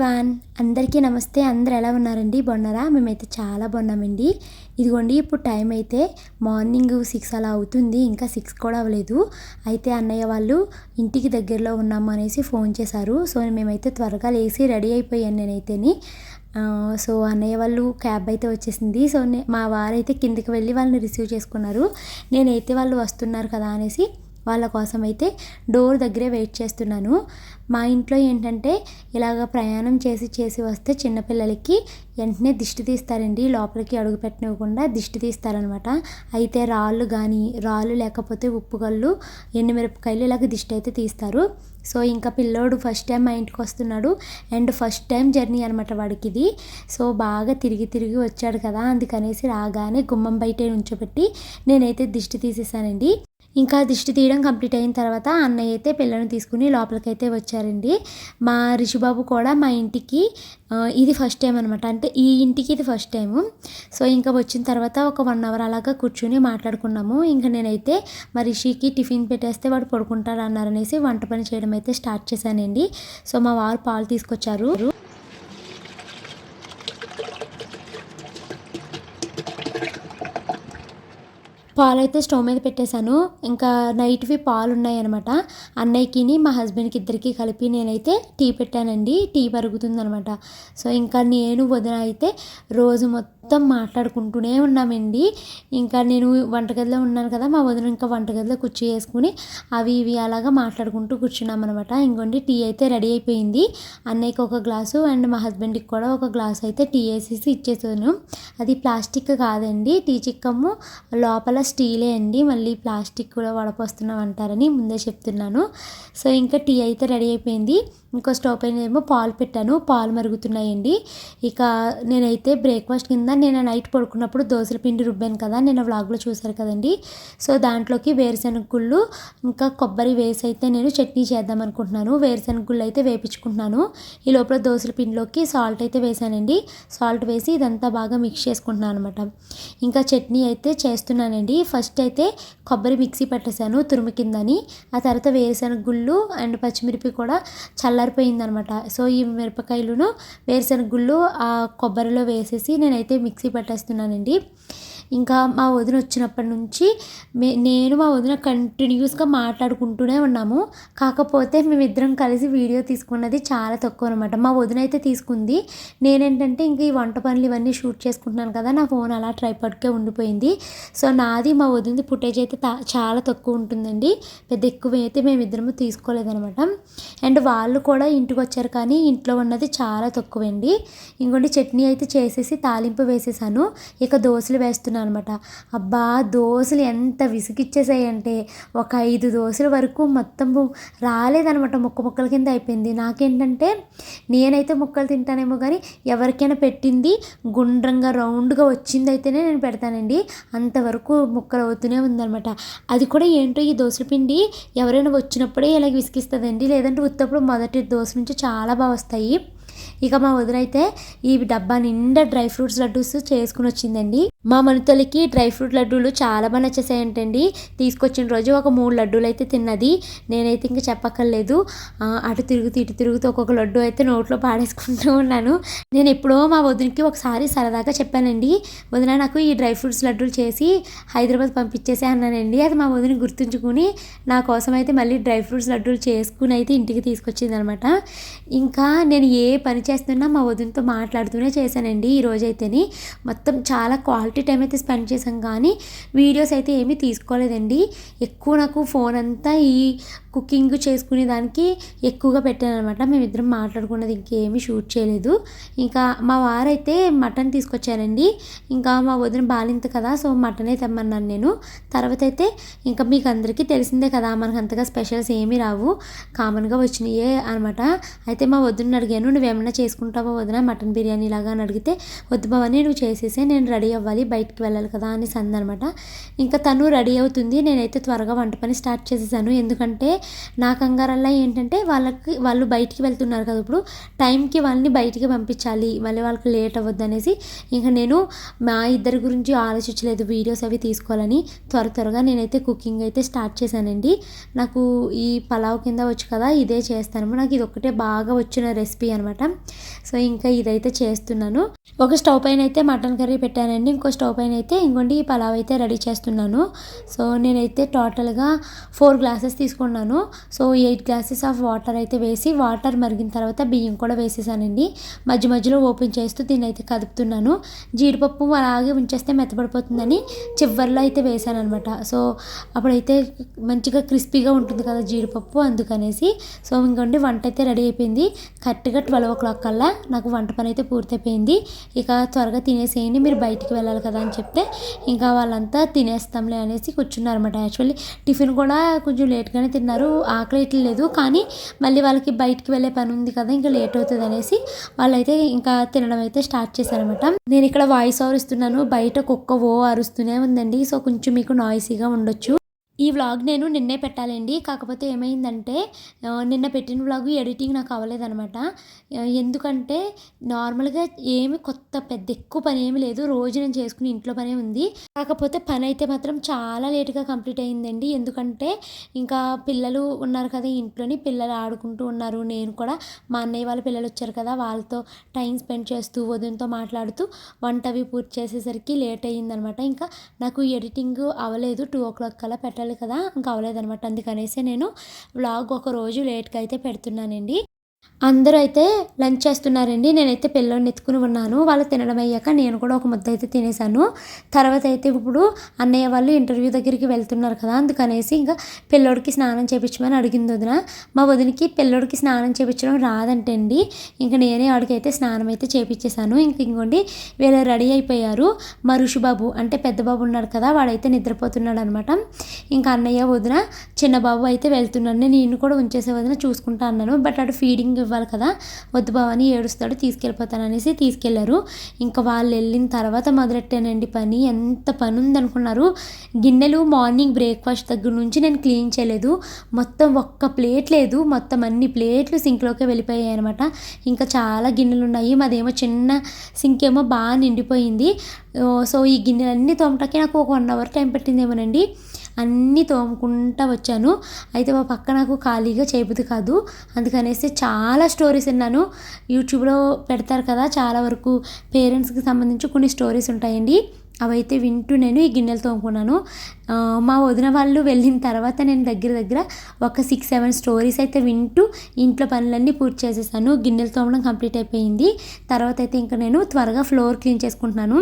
Everyone అందరికీ నమస్తే. అందరు ఎలా ఉన్నారండి? బాగున్నారా? మేమైతే చాలా బాగున్నామండి. ఇదిగోండి ఇప్పుడు టైం అయితే మార్నింగ్ సిక్స్ అలా అవుతుంది. ఇంకా సిక్స్ కూడా అవ్వలేదు. అయితే అన్నయ్య వాళ్ళు ఇంటికి దగ్గరలో ఉన్నాము అనేసి ఫోన్ చేశారు. సో మేమైతే త్వరగా లేచి రెడీ అయిపోయాను నేనైతేని. సో అన్నయ్య వాళ్ళు క్యాబ్ అయితే వచ్చేసింది. సో నే- మా వారైతే కిందికి వెళ్ళి వాళ్ళని రిసీవ్ చేసుకున్నారు. నేనైతే వాళ్ళు వస్తున్నారు కదా అనేసి వాళ్ళ కోసం అయితే డోర్ దగ్గరే వెయిట్ చేస్తున్నాను. మా ఇంట్లో ఏంటంటే ఇలాగ ప్రయాణం చేసి చేసి వస్తే చిన్నపిల్లలకి వెంటనే దిష్టి తీస్తారండి. లోపలికి అడుగు పెట్టనివ్వకుండా దిష్టి తీస్తారనమాట. అయితే రాళ్ళు కానీ రాళ్ళు లేకపోతే ఉప్పు కళ్ళు ఎండుమిరపకాయలు ఇలాగ దిష్టి అయితే తీస్తారు. సో ఇంకా పిల్లోడు ఫస్ట్ టైం మా ఇంటికి వస్తున్నాడు. అండ్ ఫస్ట్ టైం జర్నీ అనమాట వాడికి ఇది సో బాగా తిరిగి తిరిగి వచ్చాడు కదా అందుకనేసి రాగానే గుమ్మం బయటే నుంచోబెట్టి నేనైతే దిష్టి తీసేసానండి. ఇంకా దిష్టి తీయడం కంప్లీట్ అయిన తర్వాత అన్నయ్య అయితే పిల్లను తీసుకుని లోపలికైతే వచ్చారండి. మా రిషిబాబు కూడా మా ఇంటికి ఇది ఫస్ట్ టైం అనమాట అంటే ఈ ఇంటికి ఇది ఫస్ట్ టైము సో ఇంకా వచ్చిన తర్వాత ఒక వన్ అవర్ అలాగా కూర్చుని మాట్లాడుకున్నాము. ఇంకా నేనైతే మా రిషికి టిఫిన్ పెట్టేస్తే వాడు పడుకుంటాడు అన్నారనేసి వంట పని చేయడం అయితే స్టార్ట్ చేశానండి. సో మా వారు పాలు తీసుకొచ్చారు. పాలు అయితే స్టవ్ మీద పెట్టేశాను. ఇంకా నైట్వి పాలు ఉన్నాయన్నమాట అన్నయ్యకిని మా హస్బెండ్కి ఇద్దరికి కలిపి నేనైతే టీ పెట్టానండి. టీ పరుగుతుందనమాట సో ఇంకా నేను వదిన అయితే రోజు మొత్తం మొత్తం మాట్లాడుకుంటూనే ఉన్నామండి. ఇంకా నేను వంటగదిలో ఉన్నాను కదా మా వదిన ఇంకా వంటగదిలో కుర్చీ వేసుకుని అవి ఇవి అలాగా మాట్లాడుకుంటూ కూర్చున్నాం అనమాట ఇంకోండి టీ అయితే రెడీ అయిపోయింది. అన్నయ్యకి ఒక గ్లాసు అండ్ మా హస్బెండ్కి కూడా ఒక గ్లాస్ అయితే టీ వేసేసి ఇచ్చేసాను. అది ప్లాస్టిక్ కాదండి టీ చిక్కము లోపల స్టీలే అండి. మళ్ళీ ప్లాస్టిక్ కూడా వడపోస్తున్నాం అంటారని ముందే చెప్తున్నాను. సో ఇంకా టీ అయితే రెడీ అయిపోయింది. ఇంకో స్టవ్ పైన ఏమో పాలు పెట్టాను. పాలు మరుగుతున్నాయండి. ఇక నేనైతే బ్రేక్ఫాస్ట్ కింద నేను నైట్ పడుకున్నప్పుడు దోశల పిండి రుబ్బాను కదా నేను వ్లాగ్లో చూశారు కదండి. సో దాంట్లోకి వేరుశనగ గుళ్ళు ఇంకా కొబ్బరి వేసి అయితే నేను చట్నీ చేద్దాం అనుకుంటున్నాను. వేరుశనగ గుళ్ళు అయితే వేపించుకుంటున్నాను. ఈ లోపల దోశల పిండిలోకి సాల్ట్ అయితే వేసానండి. సాల్ట్ వేసి ఇదంతా బాగా మిక్స్ చేసుకుంటున్నాను అనమాట ఇంకా చట్నీ అయితే చేస్తున్నానండి. ఫస్ట్ అయితే కొబ్బరి మిక్సీ పట్టేశాను తురుము కిందని. ఆ తర్వాత వేరుశనగ గుళ్ళు అండ్ పచ్చిమిరపి కూడా చల్లారిపోయిందనమాట సో ఈ మిరపకాయలను వేరుశనగ గుళ్ళు ఆ కొబ్బరిలో వేసేసి నేనైతే మిక్సీ పట్టేస్తున్నానండి. ఇంకా మా వదిన వచ్చినప్పటి నుంచి మే నేను మా వదిన కంటిన్యూస్గా మాట్లాడుకుంటూనే ఉన్నాము. కాకపోతే మేమిద్దరం కలిసి వీడియో తీసుకున్నది చాలా తక్కువ అనమాట మా వదిన అయితే తీసుకుంది. నేనేంటంటే ఇంక ఈ వంట పనులు ఇవన్నీ షూట్ చేసుకుంటున్నాను కదా నా ఫోన్ అలా ట్రైపాడ్కే ఉండిపోయింది. సో నాది మా వదినది ఫుటేజ్ అయితే తా- చాలా తక్కువ ఉంటుందండి. పెద్ద ఎక్కువ అయితే మేమిద్దరము తీసుకోలేదనమాట అండ్ వాళ్ళు కూడా ఇంటికి వచ్చారు కానీ ఇంట్లో ఉన్నది చాలా తక్కువండి. ఇంకోటి చట్నీ అయితే చేసేసి తాలింపు వేసేసాను. ఇక దోశలు వేస్తున్నాను అనమాట అబ్బా దోశలు ఎంత విసిగిచ్చేసాయంటే ఒక ఐదు దోశల వరకు మొత్తం రాలేదనమాట ముక్క ముక్కల కింద అయిపోయింది. నాకేంటంటే నేనైతే ముక్కలు తింటానేమో కానీ ఎవరికైనా పెట్టింది గుండ్రంగా రౌండ్గా వచ్చింది అయితేనే నేను పెడతానండి. అంతవరకు ముక్కలు అవుతూనే ఉందనమాట అది కూడా ఏంటో ఈ దోశల పిండి ఎవరైనా వచ్చినప్పుడే ఇలాగ విసిగిస్తుందండి. లేదంటే ఉత్తప్పుడు మొదటి దోశ నుంచి చాలా బాగా వస్తాయి. ఇక మా వదినైతే ఈ డబ్బా నిండా డ్రై ఫ్రూట్స్ లడ్డూస్ చేసుకుని వచ్చిందండి. మా మనుతలకి డ్రై ఫ్రూట్ లడ్డూలు చాలా బాగా నచ్చేసాయంటండి. తీసుకొచ్చిన రోజు ఒక మూడు లడ్డూలు అయితే తిన్నది. నేనైతే ఇంకా చెప్పక్కర్లేదు. అటు తిరుగుతూ ఇటు తిరుగుతూ ఒక్కొక్క లడ్డు అయితే నోట్లో పాడేసుకుంటూ ఉన్నాను. నేను ఎప్పుడో మా వదినకి ఒకసారి సరదాగా చెప్పానండి. వదిన నాకు ఈ డ్రై ఫ్రూట్స్ లడ్డూలు చేసి హైదరాబాద్ పంపించేసే అన్నానండి. అది మా వదిన గుర్తుంచుకుని నా కోసం అయితే మళ్ళీ డ్రై ఫ్రూట్స్ లడ్డూలు చేసుకుని అయితే ఇంటికి తీసుకొచ్చింది అనమాట ఇంకా నేను ఏ పని చేస్తున్నా మా వదినతో మాట్లాడుతూనే చేశానండి ఈ అయితేనే మొత్తం చాలా క్వాలిటీ టైం అయితే స్పెండ్ చేశాం కానీ వీడియోస్ అయితే ఏమీ తీసుకోలేదండి. ఎక్కువ నాకు ఫోన్ అంతా ఈ కుకింగ్ చేసుకునే దానికి ఎక్కువగా పెట్టాను అనమాట మేమిద్దరం మాట్లాడుకున్నది ఇంకేమీ షూట్ చేయలేదు. ఇంకా మా వారైతే మటన్ తీసుకొచ్చారండి. ఇంకా మా వదిన బాలింత కదా సో మటనే తెమ్మన్నాను నేను. తర్వాత అయితే ఇంకా మీకు అందరికీ తెలిసిందే కదా మనకు అంతగా స్పెషల్స్ ఏమీ రావు. కామన్గా వచ్చినాయే అనమాట అయితే మా వదిన అడిగాను నువ్వేమన్నా చేసుకుంటావా వదిన మటన్ బిర్యానీ లాగా? అని అడిగితే వద్దు భవని నువ్వు చేసేసే నేను రెడీ అవ్వాలి బయటికి వెళ్ళాలి కదా అని సందనమాట ఇంకా తను రెడీ అవుతుంది. నేనైతే త్వరగా వంట పని స్టార్ట్ చేసేసాను. ఎందుకంటే నా కంగారల్లా ఏంటంటే వాళ్ళకి వాళ్ళు బయటికి వెళ్తున్నారు కదా ఇప్పుడు టైంకి వాళ్ళని బయటికి పంపించాలి మళ్ళీ వాళ్ళకి లేట్ అవ్వద్దు అనేసి ఇంకా నేను మా ఇద్దరి గురించి ఆలోచించలేదు వీడియోస్ అవి తీసుకోవాలని త్వర త్వరగా నేనైతే కుకింగ్ అయితే స్టార్ట్ చేశానండి. నాకు ఈ పలావ్ కింద వచ్చు కదా ఇదే చేస్తాను. నాకు ఇది ఒక్కటే బాగా వచ్చిన రెసిపీ అనమాట సో ఇంకా ఇదైతే చేస్తున్నాను. ఒక స్టవ్ పైన అయితే మటన్ కర్రీ పెట్టానండి. ఇంకో స్టవ్ పైన అయితే ఇంకోటి ఈ పలావ్ అయితే రెడీ చేస్తున్నాను. సో నేనైతే టోటల్గా ఫోర్ గ్లాసెస్ తీసుకున్నాను. So eight glasses of water అయితే వేసి వాటర్ మరిగిన తర్వాత బియ్యం కూడా వేసేసానండి. మధ్య మధ్యలో ఓపెన్ చేస్తూ దీన్ని అయితే కదుపుతున్నాను. జీడిపప్పు అలాగే ఉంచేస్తే మెత్తపడిపోతుందని చివరిలో అయితే వేసాను అనమాట సో అప్పుడైతే మంచిగా క్రిస్పీగా ఉంటుంది కదా జీడిపప్పు అందుకనేసి. సో ఇంకోండి వంట అయితే రెడీ అయిపోయింది. కరెక్ట్గా ట్వెల్వ్ ఓ క్లాక్ కల్లా నాకు వంట పని అయితే పూర్తయిపోయింది. ఇక త్వరగా తినేసేయండి మీరు బయటికి వెళ్ళాలి కదా అని చెప్తే. ఇంకా వాళ్ళంతా తినేస్తాంలే అనేసి కూర్చున్నారన్నమాట యాక్చువల్లీ. టిఫిన్ కూడా కొంచెం లేట్గానే తిన్నారు. ఆకలి లేదు. కానీ మళ్ళీ వాళ్ళకి బయటికి వెళ్ళే పని ఉంది కదా ఇంకా లేట్ అవుతుంది అనేసి వాళ్ళైతే ఇంకా తినడం అయితే స్టార్ట్ చేశారనమాట నేను ఇక్కడ వాయిస్ ఓవర్ ఇస్తున్నాను. బయట కుక్క ఓ అరుస్తూనే ఉందండి. సో కొంచెం మీకు నాయిసీగా ఉండొచ్చు. ఈ వ్లాగ్ నేను నిన్నే పెట్టాలండి. కాకపోతే ఏమైందంటే నిన్న పెట్టిన వ్లాగ్ ఎడిటింగ్ నాకు అవ్వలేదనమాట ఎందుకంటే నార్మల్గా ఏమి కొత్త పెద్ద ఎక్కువ పని ఏమి లేదు. రోజు నేను చేసుకుని ఇంట్లో పనే ఉంది. కాకపోతే పని అయితే మాత్రం చాలా లేటుగా కంప్లీట్ అయిందండి. ఎందుకంటే ఇంకా పిల్లలు ఉన్నారు కదా ఇంట్లోని పిల్లలు ఆడుకుంటూ ఉన్నారు. నేను కూడా మా అన్నయ్య వాళ్ళ పిల్లలు వచ్చారు కదా వాళ్ళతో టైం స్పెండ్ చేస్తూ వదినతో మాట్లాడుతూ వంట అవి పూర్తి చేసేసరికి లేట్ అయ్యిందనమాట ఇంకా నాకు ఎడిటింగ్ అవ్వలేదు. టూ ఓ క్లాక్ కల్లా పెట్టాలి కదా ఇంకా అవ్వలేదనమాట అందుకనేసి నేను వ్లాగ్ ఒక రోజు లేట్గా అయితే పెడుతున్నానండి. అందరూ అయితే లంచ్ చేస్తున్నారండి. నేనైతే పిల్లని ఎత్తుకుని ఉన్నాను. వాళ్ళు తినడం అయ్యాక నేను కూడా ఒక ముద్ద అయితే తినేసాను తర్వాత అయితే ఇప్పుడు అన్నయ్య వాళ్ళు ఇంటర్వ్యూ దగ్గరికి వెళ్తున్నారు కదా అందుకనేసి ఇంకా పిల్లోడికి స్నానం చేయించమని అడిగింది వదిన. మా వదినకి పిల్లోడికి స్నానం చేయించడం రాదంటే అండి ఇంకా నేనే వాడికైతే స్నానం అయితే చేపించేశాను. ఇంక ఇంకోండి వీళ్ళు రెడీ అయిపోయారు. మా ఋషిబాబు అంటే పెద్ద బాబు ఉన్నాడు కదా వాడైతే నిద్రపోతున్నాడు అనమాట ఇంకా అన్నయ్య వదిన చిన్న బాబు అయితే వెళ్తున్నాను నేను ఈయన కూడా ఉంచేసే వదిన చూసుకుంటా అన్నాను. బట్ అటు ఫీడింగ్ ఇవ్వాలి కదా వద్దు బావ అని ఏడుస్తాడు తీసుకెళ్ళిపోతాననేసి తీసుకెళ్ళారు ఇంకా వాళ్ళు వెళ్ళిన తర్వాత మొదలెట్టానండి పని ఎంత పని ఉందనుకున్నారు గిన్నెలు మార్నింగ్ బ్రేక్ఫాస్ట్ దగ్గర నుంచి నేను క్లీన్ చేయలేదు. మొత్తం ఒక్క ప్లేట్ లేదు మొత్తం అన్ని ప్లేట్లు సింక్లోకి వెళ్ళిపోయాయి అనమాట ఇంకా చాలా గిన్నెలు ఉన్నాయి మాదేమో చిన్న సింక్ ఏమో బాగా నిండిపోయింది. సో ఈ గిన్నెలన్నీ తోమటానికి నాకు ఒక వన్ అవర్ టైం పెట్టిందేమోనండి. అన్నీ తోముకుంటా వచ్చాను. అయితే మా పక్క నాకు ఖాళీగా చేయబుద్ది కాదు. అందుకనేసి చాలా స్టోరీస్ విన్నాను. యూట్యూబ్లో పెడతారు కదా చాలా వరకు పేరెంట్స్కి సంబంధించి కొన్ని స్టోరీస్ ఉంటాయండి. అవైతే వింటూ నేను ఈ గిన్నెలు తోముకున్నాను. మా వదిన వాళ్ళు వెళ్ళిన తర్వాత నేను దగ్గర దగ్గర ఒక సిక్స్ సెవెన్ స్టోరీస్ అయితే వింటూ ఇంట్లో పనులన్నీ పూర్తి చేసేసాను. గిన్నెలు తోమడం కంప్లీట్ అయిపోయింది. తర్వాత అయితే ఇంకా నేను త్వరగా ఫ్లోర్ క్లీన్ చేసుకుంటున్నాను.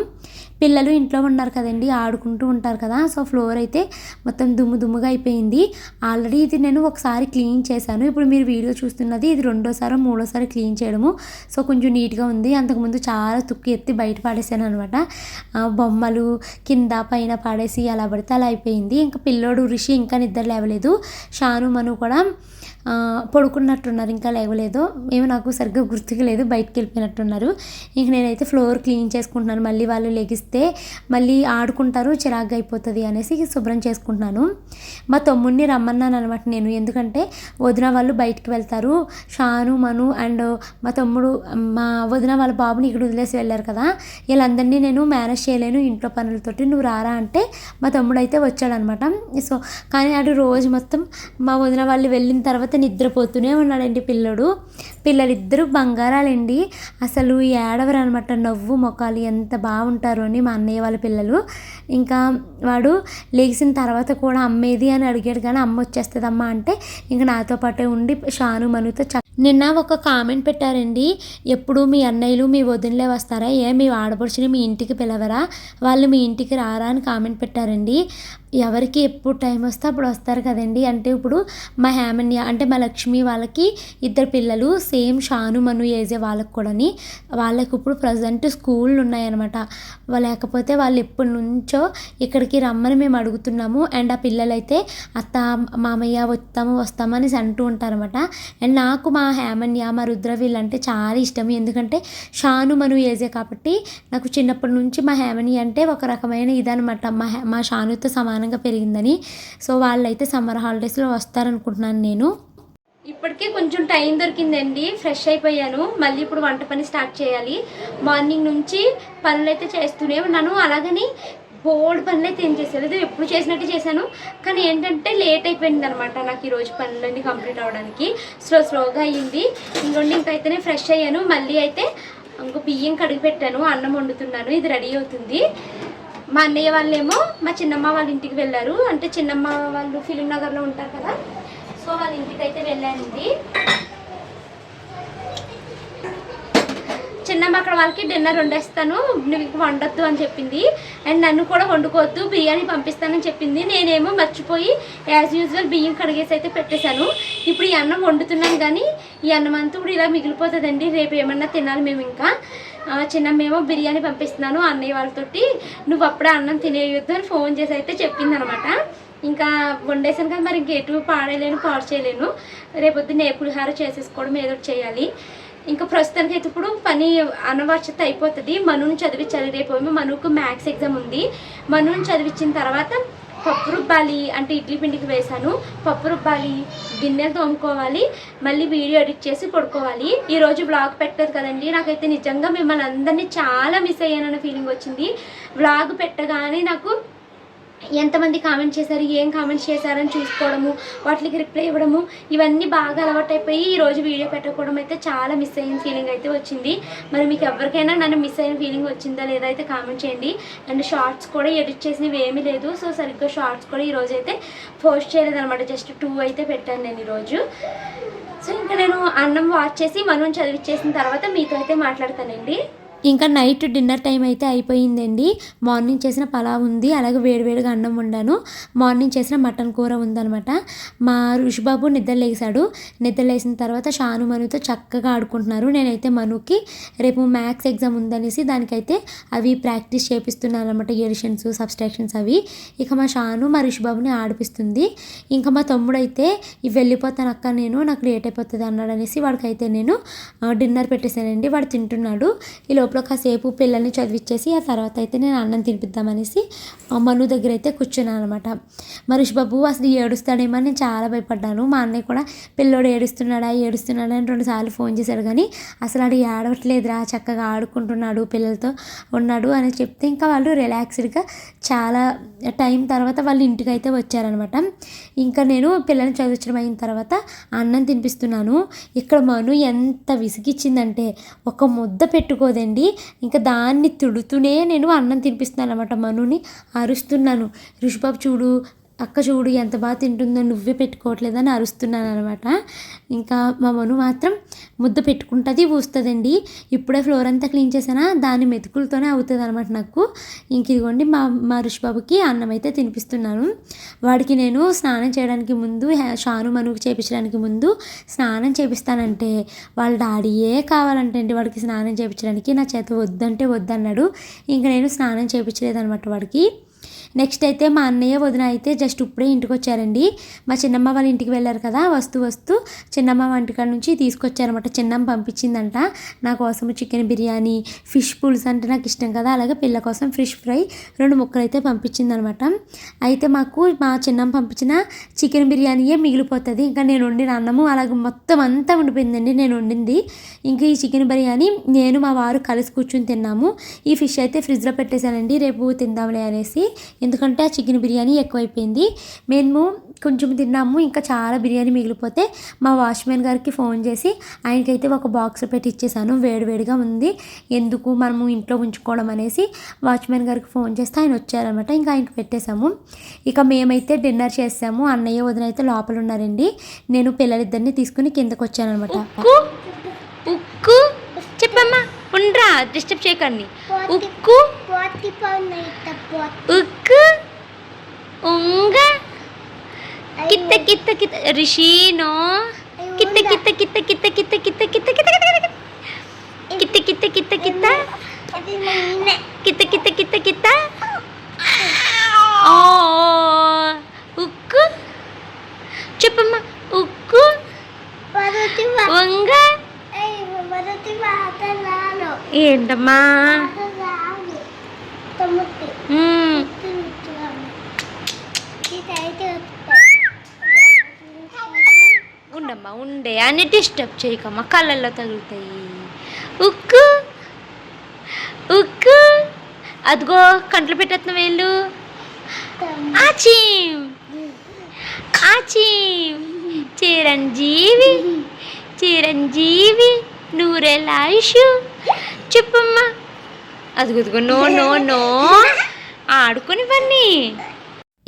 పిల్లలు ఇంట్లో ఉన్నారు కదండి ఆడుకుంటూ ఉంటారు కదా. సో ఫ్లోర్ అయితే మొత్తం దుమ్ము దుమ్ముగా అయిపోయింది. ఆల్రెడీ ఇది నేను ఒకసారి క్లీన్ చేశాను. ఇప్పుడు మీరు వీడియో చూస్తున్నది ఇది రెండోసారి మూడోసారి క్లీన్ చేయడము. సో కొంచెం నీట్గా ఉంది. అంతకుముందు చాలా తుక్కి ఎత్తి బయట పాడేసాను అనమాట. బొమ్మలు కింద పైన పాడేసి అలా పడితే అలా అయిపోయింది. ఇంకా పిల్లోడు ఋషి ఇంకా నిద్ర లేవలేదు. షాను మను కూడా పడుకున్నట్టున్నారు ఇంకా లేవలేదో. ఏమో నాకు సరిగ్గా గుర్తుకు లేదు బయటకు వెళ్ళిపోయినట్టున్నారు. ఇంక నేనైతే ఫ్లోర్ క్లీన్ చేసుకుంటున్నాను. మళ్ళీ వాళ్ళు లెగిస్తే మళ్ళీ ఆడుకుంటారు చిరాగ్గా అయిపోతుంది అనేసి శుభ్రం చేసుకుంటున్నాను. మా తమ్ముడిని రమ్మన్నాను అనమాట నేను. ఎందుకంటే వదిన వాళ్ళు బయటికి వెళ్తారు. షాను మను అండ్ మా తమ్ముడు మా వదిన వాళ్ళ బాబుని ఇక్కడ వదిలేసి వెళ్ళారు కదా. వీళ్ళందరినీ నేను మేనేజ్ చేయలేను ఇంట్లో పనులతోటి. నువ్వు రారా అంటే మా తమ్ముడు అయితే వచ్చాడనమాట. సో కానీ అటు రోజు మొత్తం మా వదిన వాళ్ళు వెళ్ళిన తర్వాత నిద్రపోతూనే ఉన్నాడండి పిల్లడు. పిల్లలిద్దరూ బంగారాలండి. అసలు ఏడవరు అనమాట నవ్వు మొఖాలు ఎంత బాగుంటారు అని మా అన్నయ్య వాళ్ళ పిల్లలు. ఇంకా వాడు లేచిన తర్వాత కూడా అమ్మేది అని అడిగాడు కానీ అమ్మ వచ్చేస్తుందమ్మా అంటే ఇంకా నాతో పాటే ఉండి షాను మనుతో చక్క నిన్న ఒక కామెంట్ పెట్టారండి ఎప్పుడు మీ అన్నయ్యలు మీ వదినలే వస్తారా? ఏ మీ ఆడపడుచుని మీ ఇంటికి పిలవరా? వాళ్ళు మీ ఇంటికి రారా? అని కామెంట్ పెట్టారండి. ఎవరికి ఎప్పుడు టైం వస్తే అప్పుడు వస్తారు కదండి. అంటే ఇప్పుడు మా హేమన్య అంటే మా లక్ష్మి వాళ్ళకి ఇద్దరు పిల్లలు సేమ్ షాను మను ఏజే వాళ్ళకి కూడాని వాళ్ళకి ఇప్పుడు ప్రజెంట్ స్కూళ్ళు ఉన్నాయన్నమాట. లేకపోతే వాళ్ళు ఎప్పటి నుంచో ఇక్కడికి రమ్మని మేము అడుగుతున్నాము. అండ్ ఆ పిల్లలైతే అత్త మామయ్య వస్తాము వస్తామని అంటూ ఉంటారన్నమాట. అండ్ నాకు మా హేమన్య మా రుద్ర వీళ్ళంటే చాలా ఇష్టం. ఎందుకంటే షాను మను ఏజే కాబట్టి నాకు చిన్నప్పటి నుంచి మా హేమని అంటే ఒక రకమైన ఇదనమాట మా హే- మా షానుతో సమానంగా పెరిగిందని. సో వాళ్ళైతే సమ్మర్ హాలిడేస్లో వస్తారనుకుంటున్నాను నేను. ఇప్పటికే కొంచెం టైం దొరికిందండి. ఫ్రెష్ అయిపోయాను. మళ్ళీ ఇప్పుడు వంట పని స్టార్ట్ చేయాలి. మార్నింగ్ నుంచి పనులు అయితే చేస్తూనే ఉన్నాను. అలాగని బోల్డ్ పనులు అయితే ఏం చేశాను ఇది ఎప్పుడు చేసినట్టు చేశాను. కానీ ఏంటంటే లేట్ అయిపోయింది అనమాట నాకు ఈరోజు పనులన్నీ కంప్లీట్ అవ్వడానికి స్లో స్లోగా అయ్యింది. ఇంకొండి ఇంకైతేనే ఫ్రెష్ అయ్యాను. మళ్ళీ అయితే ఇంకో బియ్యం కడిగి పెట్టాను. అన్నం వండుతున్నాను. ఇది రెడీ అవుతుంది. మా అన్నయ్య వాళ్ళేమో మా చిన్నమ్మ వాళ్ళ ఇంటికి వెళ్ళారు. అంటే చిన్నమ్మ వాళ్ళు ఫిలిం నగర్లో ఉంటారు కదా. సో వాళ్ళ ఇంటికి అయితే వెళ్ళానండి. చిన్నమ్మ అక్కడ వాళ్ళకి డిన్నర్ వండేస్తాను. నువ్వు వండొద్దు అని చెప్పింది. అండ్ నన్ను కూడా వండుకోవద్దు బిర్యానీ పంపిస్తానని చెప్పింది. నేనేమో మర్చిపోయి యాజ్ యూజువల్ బియ్యం కడిగేసి అయితే పెట్టేశాను. ఇప్పుడు ఈ అన్నం వండుతున్నాను కానీ ఈ అన్నం అంతా కూడా ఇలా మిగిలిపోతుందండి. రేపు ఏమన్నా తినాలి మేము ఇంకా. ఆ, చిన్నమ్మేమో బిర్యానీ పంపిస్తున్నాను అన్నయ్య వాళ్ళతోటి. నువ్వు అప్పుడే అన్నం తినేయొద్దు అని ఫోన్ చేసి అయితే చెప్పింది అనమాట ఇంకా వండేసాను కదా మరి ఇంకెటు పాడేయలేను పాడు చేయలేను. రేపొద్దున ఏ పులిహార చేసేసుకోవడం ఏదో ఒకటి చేయాలి. ఇంకా ప్రస్తుతానికి అయితే ఇప్పుడు పని అనవశ్యత అయిపోతుంది. మనుని చదివించాలి. రేపు మనకు మనుకు మ్యాథ్స్ ఎగ్జామ్ ఉంది. మనుని చదివించిన తర్వాత పప్పు రుబ్బాలి అంటే ఇడ్లీ పిండికి వేశాను. పప్పు రుబ్బాలి గిన్నెలు తోముకోవాలి మళ్ళీ వీడియో ఎడిట్ చేసి పడుకోవాలి. ఈరోజు బ్లాగ్ పెట్టదు కదండి. నాకైతే నిజంగా మిమ్మల్ని అందరినీ చాలా మిస్ అయ్యానన్న ఫీలింగ్ వచ్చింది. బ్లాగ్ పెట్టగానే నాకు ఎంతమంది కామెంట్ చేశారు ఏం కామెంట్స్ చేశారని చూసుకోవడము వాటికి రిప్లై ఇవ్వడము ఇవన్నీ బాగా అలవాటైపోయి ఈ రోజు వీడియో పెట్టకపోవడం అయితే చాలా మిస్ అయిన ఫీలింగ్ అయితే వచ్చింది. మరి మీకు ఎవరికైనా నన్ను మిస్ అయిన ఫీలింగ్ వచ్చిందా లేదా అయితే కామెంట్ చేయండి. అండ్ షార్ట్స్ కూడా ఎడిట్ చేసినవి ఏమీ లేదు. సో సరిగ్గా షార్ట్స్ కూడా ఈరోజు అయితే పోస్ట్ చేయలేదు అనమాట జస్ట్ టూ అయితే పెట్టాను నేను ఈరోజు సో ఇంకా నేను అన్నం వాచ్ చేసి మనం చదివిచ్చేసిన తర్వాత మీతో అయితే మాట్లాడతానండి. ఇంకా నైట్ డిన్నర్ టైం అయితే అయిపోయిందండి. మార్నింగ్ చేసిన పలావ్ ఉంది అలాగే వేడివేడిగా అన్నం వండాను. మార్నింగ్ చేసిన మటన్ కూర ఉందనమాట మా ఋషిబాబు నిద్ర లేసాడు. నిద్ర లేసిన తర్వాత షాను మనుతో చక్కగా ఆడుకుంటున్నారు. నేనైతే మనుకి రేపు మ్యాథ్స్ ఎగ్జామ్ ఉందనేసి దానికైతే అవి ప్రాక్టీస్ చేపిస్తున్నాను అనమాట ఎడిషన్స్ సబ్స్ట్రాక్షన్స్ అవి. ఇక మా షాను మా ఋషిబాబుని ఆడిపిస్తుంది. ఇంకా మా తమ్ముడు అయితే ఇవి వెళ్ళిపోతాను అక్క నేను నాకు లేట్ అయిపోతుంది అన్నాడు అనేసి వాడికైతే నేను డిన్నర్ పెట్టేశానండి. వాడు తింటున్నాడు. ఈ లోపల కాసేపు పిల్లల్ని చదివిచ్చేసి ఆ తర్వాత అయితే నేను అన్నం తినిపిద్దామనేసి మను దగ్గర అయితే కూర్చున్నాను అనమాట మరీష్ బాబు అసలు ఏడుస్తాడేమో అని నేను చాలా భయపడ్డాను. మా అన్నయ్య కూడా పిల్లోడు ఏడుస్తున్నాడా ఏడుస్తున్నాడా? అని రెండుసార్లు ఫోన్ చేశాడు. కానీ అసలు ఆడు ఏడవట్లేదురా చక్కగా ఆడుకుంటున్నాడు పిల్లలతో ఉన్నాడు అని చెప్తే ఇంకా వాళ్ళు రిలాక్స్డ్గా చాలా టైం తర్వాత వాళ్ళు ఇంటికి అయితే వచ్చారనమాట ఇంకా నేను పిల్లల్ని చదివించడం అయిన తర్వాత అన్నం తినిపిస్తున్నాను. ఇక్కడ మను ఎంత విసిగిచ్చిందంటే ఒక ముద్ద పెట్టుకోదండి ఇంకా దాన్ని తుడుతూనే నేను అన్నం తినిపిస్తున్నాను అనమాట మనుని. అరుస్తున్నాను. ఋషిబాబు చూడు అక్క చూడు ఎంత బాగా తింటుందో నువ్వే పెట్టుకోవట్లేదని అరుస్తున్నాను అనమాట ఇంకా మా మను మాత్రం ముద్ద పెట్టుకుంటుంది పూస్తుందండి ఇప్పుడే ఫ్లోర్ అంతా క్లీన్ చేసానా దాని మెతుకులతోనే అవుతుంది అనమాట నాకు. ఇంక ఇదిగోండి మా మా ఋషిబాబుకి అన్నం అయితే తినిపిస్తున్నాను. వాడికి నేను స్నానం చేయడానికి ముందు షాను మనుకు చేపించడానికి ముందు స్నానం చేపిస్తానంటే వాళ్ళ డాడీయే కావాలంటే అండి వాడికి స్నానం చేయించడానికి నా చేత వద్దంటే వద్దన్నాడు. ఇంకా నేను స్నానం చేయించలేదనమాట వాడికి. నెక్స్ట్ అయితే మా అన్నయ్య వదిన అయితే జస్ట్ ఇప్పుడే ఇంటికి వచ్చారండి మా చిన్నమ్మ వాళ్ళ ఇంటికి వెళ్ళారు కదా వస్తూ వస్తూ చిన్నమ్మ వంటకాడ నుంచి తీసుకొచ్చారనమాట చిన్నమ్మ పంపించిందంట నా కోసం చికెన్ బిర్యానీ ఫిష్ పులుసు అంటే నాకు ఇష్టం కదా అలాగే పిల్ల కోసం ఫిష్ ఫ్రై రెండు ముక్కలు అయితే పంపించిందనమాట అయితే మాకు మా చిన్నమ్మ పంపించిన చికెన్ బిర్యానీయే మిగిలిపోతుంది. ఇంకా నేను వండిన అన్నము అలాగే మొత్తం అంతా ఉండిపోయిందండి నేను వండింది. ఇంకా ఈ చికెన్ బిర్యానీ నేను మా వారు కలిసి కూర్చుని తిన్నాము. ఈ ఫిష్ అయితే ఫ్రిడ్జ్లో పెట్టేశానండి రేపు తిందాంలే అనేసి ఎందుకంటే ఆ చికెన్ బిర్యానీ ఎక్కువైపోయింది. మేము కొంచెం తిన్నాము ఇంకా చాలా బిర్యానీ మిగిలిపోతే మా వాచ్మెన్ గారికి ఫోన్ చేసి ఆయనకైతే ఒక బాక్స్ పెట్టి ఇచ్చేసాను వేడివేడిగా ఉంది ఎందుకు మనము ఇంట్లో ఉంచుకోవడం అనేసి వాచ్మెన్ గారికి ఫోన్ చేస్తే ఆయన వచ్చారనమాట ఇంకా ఆయనకి పెట్టేశాము. ఇక మేమైతే డిన్నర్ చేసాము అన్నయ్య వదిన అయితే లోపల ఉన్నారండి నేను పిల్లలిద్దరిని తీసుకుని కిందకు వచ్చానమాట ఉక్కు ఉక్కు చెప్పమ్మా ఉండరా డిస్టర్బ్ చేయకండి. ఉక్కు. ఉక్కు ఉంగ కిత్త కిత్త కిత్త రిషీనో కిత్త కిత్త కిత్త కిత్త కిత్త కిత్త కిత్త కిత్త కిత్త కిత్త కిత్త కిత్త అది మన్నే కిత్త కిత్త కిత్త కిత్త ఓ ఉక్కు చెప్పమ్మా ఉక్కు వరతి వంగ ఐ వరతి వాతలాలో ఏంటమ్మా వాతలాలో తమ్ముతి మ్మ్. తింటున్నాను ఇది అయితే ఉండమ్మా ఉండే అని డిస్టర్బ్ చేయకమ్మా కళ్ళల్లో తగులుతాయి. ఉక్కు ఉక్కు. అదిగో కంట్లు పెట్టేస్తున్న వేళ్ళు. ఆచీం. ఆచీం. చిరంజీవి చిరంజీవి నూరెలాయుషు. చెప్పమ్మా. అదిగో నో నో నో. ఆడుకొని పని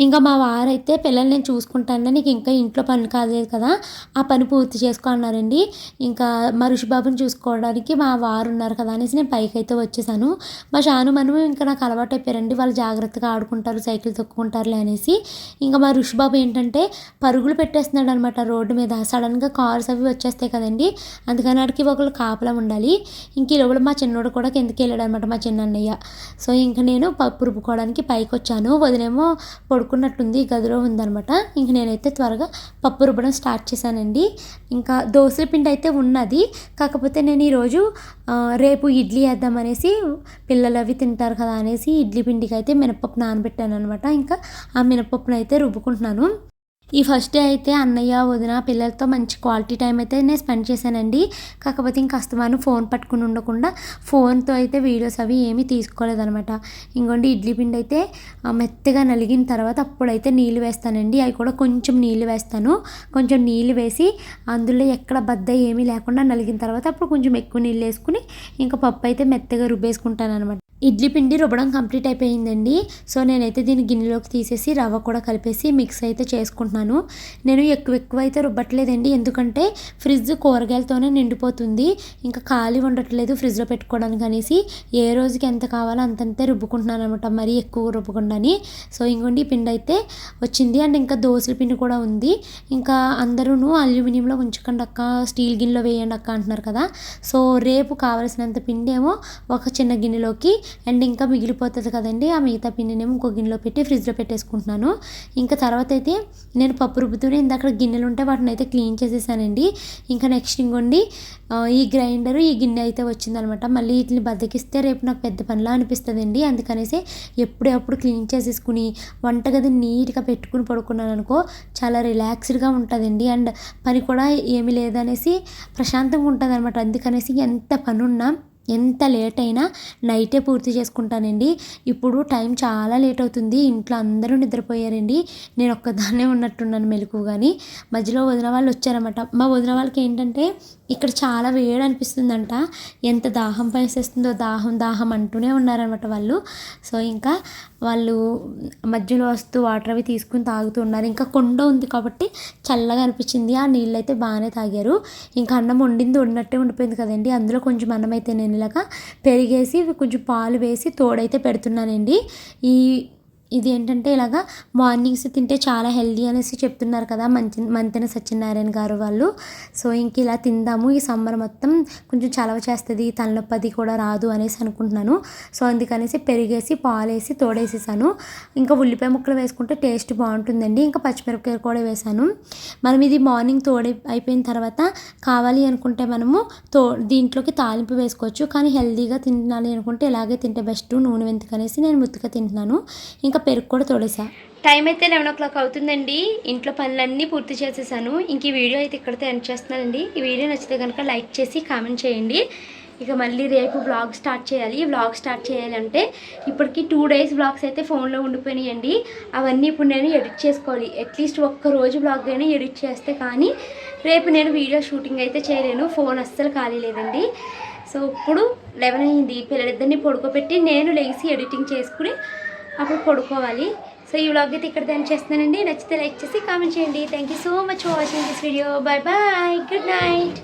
ఇంకా మా వారైతే పిల్లల్ని నేను చూసుకుంటాను నీకు ఇంకా ఇంట్లో పని కాలేదు కదా ఆ పని పూర్తి చేసుకో అన్నారండి. ఇంకా మా ఋషిబాబుని చూసుకోవడానికి మా వారు ఉన్నారు కదా అనేసి నేను పైకి అయితే వచ్చేసాను. మా షాను మనము ఇంకా నాకు అలవాటు అయిపోయారండి వాళ్ళు జాగ్రత్తగా ఆడుకుంటారు సైకిల్ తొక్కుకుంటారులే అనేసి. ఇంకా మా ఋషిబాబు ఏంటంటే పరుగులు పెట్టేస్తున్నాడు అనమాట రోడ్డు మీద సడన్గా కార్స్ అవి వచ్చేస్తాయి కదండి అందుకని వాడికి ఒకళ్ళు కాపలా ఉండాలి. ఇంక ఈ లోపల మా చిన్నోడు కూడా కిందకి వెళ్ళాడు అనమాట మా చిన్నన్నయ్య సో ఇంకా నేను పప్పు రుబ్బుకోవడానికి పైకి వచ్చాను వదిలేమో పడుకున్నట్టుంది గదిలో ఉందనమాట ఇంక నేనైతే త్వరగా పప్పు రుబ్బడం స్టార్ట్ చేశానండి. ఇంకా దోశల పిండి అయితే ఉన్నది. కాకపోతే నేను ఈరోజు రేపు ఇడ్లీ వేద్దామనేసి పిల్లలు అవి తింటారు కదా అనేసి ఇడ్లీ పిండికి అయితే మినపప్పు నానబెట్టాను అనమాట ఇంకా ఆ మినపప్పును అయితే రుబ్బుకుంటున్నాను. ఈ ఫస్ట్ డే అయితే అన్నయ్య వదిన పిల్లలతో మంచి క్వాలిటీ టైం అయితే నేను స్పెండ్ చేశానండి. కాకపోతే ఇంకా అస్తమానం ఫోన్ పట్టుకుని ఉండకుండా ఫోన్తో అయితే వీడియోస్ అవి ఏమీ తీసుకోలేదనమాట ఇంకోండి ఇడ్లీ పిండి అయితే మెత్తగా నలిగిన తర్వాత అప్పుడైతే నీళ్ళు వేస్తానండి. అవి కూడా కొంచెం నీళ్ళు వేస్తాను. కొంచెం నీళ్ళు వేసి అందులో ఎక్కడ బద్ద ఏమీ లేకుండా నలిగిన తర్వాత అప్పుడు కొంచెం ఎక్కువ నీళ్ళు వేసుకుని ఇంకా పప్పు అయితే మెత్తగా రుబ్బేసుకుంటాను అనమాట ఇడ్లీ పిండి రుబ్బడం కంప్లీట్ అయిపోయిందండి. సో నేనైతే దీన్ని గిన్నెలోకి తీసేసి రవ్వ కూడా కలిపేసి మిక్స్ అయితే చేసుకుంటున్నాను. నేను ఎక్కువ ఎక్కువ అయితే రుబ్బట్లేదండి. ఎందుకంటే ఫ్రిడ్జ్ కూరగాయలతోనే నిండిపోతుంది. ఇంకా ఖాళీ ఉండట్లేదు ఫ్రిడ్జ్లో పెట్టుకోవడానికి అనేసి. ఏ రోజుకి ఎంత కావాలో అంతంతే రుబ్బుకుంటున్నాను అనమాట మరీ ఎక్కువ రుబ్బకుండాని. సో ఇంకోండి ఈ పిండి అయితే వచ్చింది. అండ్ ఇంకా దోశల పిండి కూడా ఉంది. ఇంకా అందరూ అల్యూమినియంలో ఉంచకండి అక్క. స్టీల్ గిన్నెలో వేయండి అక్క అంటున్నారు కదా. సో రేపు కావలసినంత పిండి ఏమో ఒక చిన్న గిన్నెలోకి అండ్ ఇంకా మిగిలిపోతుంది కదండి ఆ మిగతా పిండినేమో ఇంకో గిన్నెలో పెట్టి ఫ్రిడ్జ్లో పెట్టేసుకుంటున్నాను. ఇంకా తర్వాత అయితే నేను పప్పు రుబ్బుతూనే ఇందాక గిన్నెలు ఉంటే వాటిని అయితే క్లీన్ చేసేసానండి. ఇంకా నెక్స్ట్ ఇంకోండి ఈ గ్రైండర్ ఈ గిన్నె అయితే వచ్చిందనమాట. మళ్ళీ వీటిని బద్దకిస్తే రేపు నాకు పెద్ద పనిలా అనిపిస్తుందండి. అందుకనేసి ఎప్పుడప్పుడు క్లీన్ చేసేసుకుని వంటగది నీట్గా పెట్టుకుని పడుకున్నాను అనుకో చాలా రిలాక్స్డ్గా ఉంటుందండి. అండ్ పని కూడా ఏమీ లేదనేసి ప్రశాంతంగా ఉంటుంది అనమాట అందుకనేసి ఎంత పనున్నా ఎంత లేట్ అయినా నైటే పూర్తి చేసుకుంటానండి. ఇప్పుడు టైం చాలా లేట్ అవుతుంది ఇంట్లో అందరూ నిద్రపోయారండి. నేను ఒక్కదాన్నే ఉన్నట్టున్నాను మెలకు కానీ మధ్యలో వదిన వాళ్ళు వచ్చారన్నమాట మా వదిన వాళ్ళకి ఏంటంటే ఇక్కడ చాలా వేడి అనిపిస్తుందంట ఎంత దాహం పనిచేస్తుందో దాహం దాహం అంటూనే ఉన్నారనమాట వాళ్ళు. సో ఇంకా వాళ్ళు మధ్యలో వస్తూ వాటర్ అవి తీసుకుని తాగుతూ ఉన్నారు. ఇంకా కొండ ఉంది కాబట్టి చల్లగా అనిపించింది. ఆ నీళ్ళు అయితే బాగానే తాగారు. ఇంకా అన్నం వండింది వండినట్టే ఉండిపోయింది కదండి. అందులో కొంచెం అన్నం అయితే నేను మెల్లగా పెరిగేసి కొంచెం పాలు వేసి తోడైతే పెడుతున్నానండి. ఈ ఇది ఏంటంటే ఇలాగా మార్నింగ్స్ తింటే చాలా హెల్దీ అనేసి చెప్తున్నారు కదా మంచి మంతెన సత్యనారాయణ గారు వాళ్ళు. సో ఇంక ఇలా తిందాము. ఈ సమ్మర్ మొత్తం కొంచెం చలవ చేస్తుంది తలనొప్పి అది కూడా రాదు అనేసి అనుకుంటున్నాను. సో అందుకనేసి పెరిగేసి పాలేసి తోడేసేసాను. ఇంకా ఉల్లిపాయ ముక్కలు వేసుకుంటే టేస్ట్ బాగుంటుందండి. ఇంకా పచ్చిమిరపకాయ కూడా వేసాను. మనం ఇది మార్నింగ్ తోడే అయిపోయిన తర్వాత కావాలి అనుకుంటే మనము తో దీంట్లోకి తాలింపు వేసుకోవచ్చు. కానీ హెల్దీగా తినాలి అనుకుంటే ఇలాగే తింటే బెస్ట్ నూనె వెంతుకనేసి నేను ముత్తుగా తింటున్నాను. ఇంకా పెరుగు కూడా తోడేసా టైం అయితే లెవెన్ ఓ క్లాక్ అవుతుందండి. ఇంట్లో పనులన్నీ పూర్తి చేసేసాను. ఇంక ఈ వీడియో అయితే ఇక్కడితో ఎండ్ చేస్తున్నానండి. ఈ వీడియో నచ్చితే కనుక లైక్ చేసి కామెంట్ చేయండి. ఇక మళ్ళీ రేపు వ్లాగ్ స్టార్ట్ చేయాలి. వ్లాగ్ స్టార్ట్ చేయాలంటే ఇప్పటికి టూ డేస్ బ్లాగ్స్ అయితే ఫోన్లో ఉండిపోయినాయండి. అవన్నీ ఇప్పుడు నేను ఎడిట్ చేసుకోవాలి. అట్లీస్ట్ ఒక్క రోజు బ్లాగ్ అయినా ఎడిట్ చేస్తే కానీ రేపు నేను వీడియో షూటింగ్ అయితే చేయలేను. ఫోన్ అస్సలు ఖాళీ లేదండి. సో ఇప్పుడు లెవెన్ అయింది. పిల్లలిద్దరిని పడుకోబెట్టి నేను లేచి ఎడిటింగ్ చేసుకుని అప్పుడు పడుకోవాలి. సో ఈ వ్లాగ్ అయితే ఇక్కడ దాన్ని చేస్తున్నానండి. నచ్చితే లైక్ చేసి కామెంట్ చేయండి. Thank you so much for watching this video bye bye good night